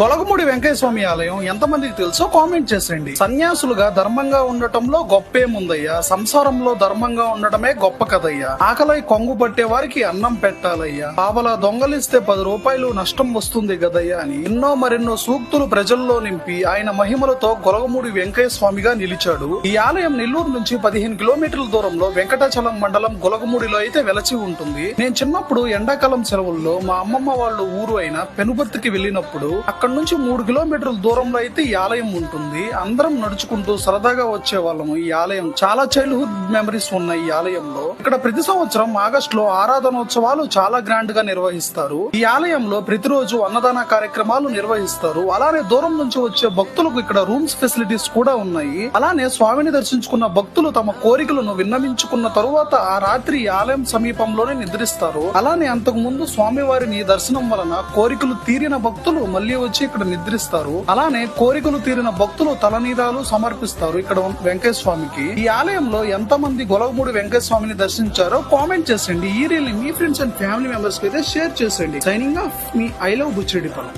గొలగముడి వెంకటస్వామి స్వామి ఆలయం ఎంతమందికి తెలుసో కామెంట్ చేసేయండి. సన్యాసులుగా ధర్మంగా ఉండటంలో గొప్పేముందయ్యా సంసారంలో ధర్మంగా ఉండటమే గొప్ప కదయ్యా ఆకలై కొంగు పట్టే వారికి అన్నం పెట్టాలయ్యా. పావలా దొంగలిస్తే పది రూపాయలు నష్టం వస్తుంది గదయ్యా అని ఎన్నో మరెన్నో సూక్తులు ప్రజల్లో నింపి ఆయన మహిమలతో గొలగముడి వెంకయ్య స్వామిగా నిలిచాడు. ఈ ఆలయం నెల్లూరు నుంచి పదిహేను కిలోమీటర్ల దూరంలో వెంకటాచలం మండలం గొలగముడిలో అయితే వెలచి ఉంటుంది. నేను చిన్నప్పుడు ఎండాకాలం సెలవుల్లో మా అమ్మమ్మ వాళ్ళ ఊరు అయిన పెనుబర్తికి వెళ్ళినప్పుడు అక్కడ నుంచి మూడు కిలోమీటర్ల దూరంలో అయితే ఈ ఆలయం ఉంటుంది. అందరం నడుచుకుంటూ సరదాగా వచ్చే వాళ్ళము ఈ ఆలయం. చాలా చైల్డ్హుడ్ మెమరీస్ ఉన్నాయి ఈ ఆలయంలో. ఇక్కడ ప్రతి సంవత్సరం ఆగస్ట్లో ఆరాధనోత్సవాలు చాలా గ్రాండ్గా నిర్వహిస్తారు. ఈ ఆలయంలో ప్రతిరోజు అన్నదాన కార్యక్రమాలు నిర్వహిస్తారు. అలానే దూరం నుంచి వచ్చే భక్తులకు ఇక్కడ రూమ్స్ ఫెసిలిటీస్ కూడా ఉన్నాయి. అలానే స్వామిని దర్శించుకున్న భక్తులు తమ కోరికలను విన్నవించుకున్న తరువాత ఆ రాత్రి ఆలయం సమీపంలోనే నిద్రిస్తారు. అలానే అంతకు ముందు స్వామివారిని దర్శనం వలన కోరికలు తీరిన భక్తులు మళ్ళీ వచ్చి ఇక్కడ నిద్రిస్తారు. అలానే కోరికలు తీరిన భక్తులు తలనీరాలు సమర్పిస్తారు ఇక్కడ వెంకటేశ్వర స్వామికి. ఈ ఆలయంలో ఎంత మంది గొలవమూడి వెంకటేశ్వర స్వామిని దర్శించారో కామెంట్ చేసండి ఈ రీల్ మీ ఫ్రెండ్స్ అండ్ ఫ్యామిలీ మెంబర్స్కి అయితే షేర్ చేసేయండి. సైనింగ్ ఆఫ్ మీ ఐ లవ్ బుచ్చిరెడ్డిపాలెం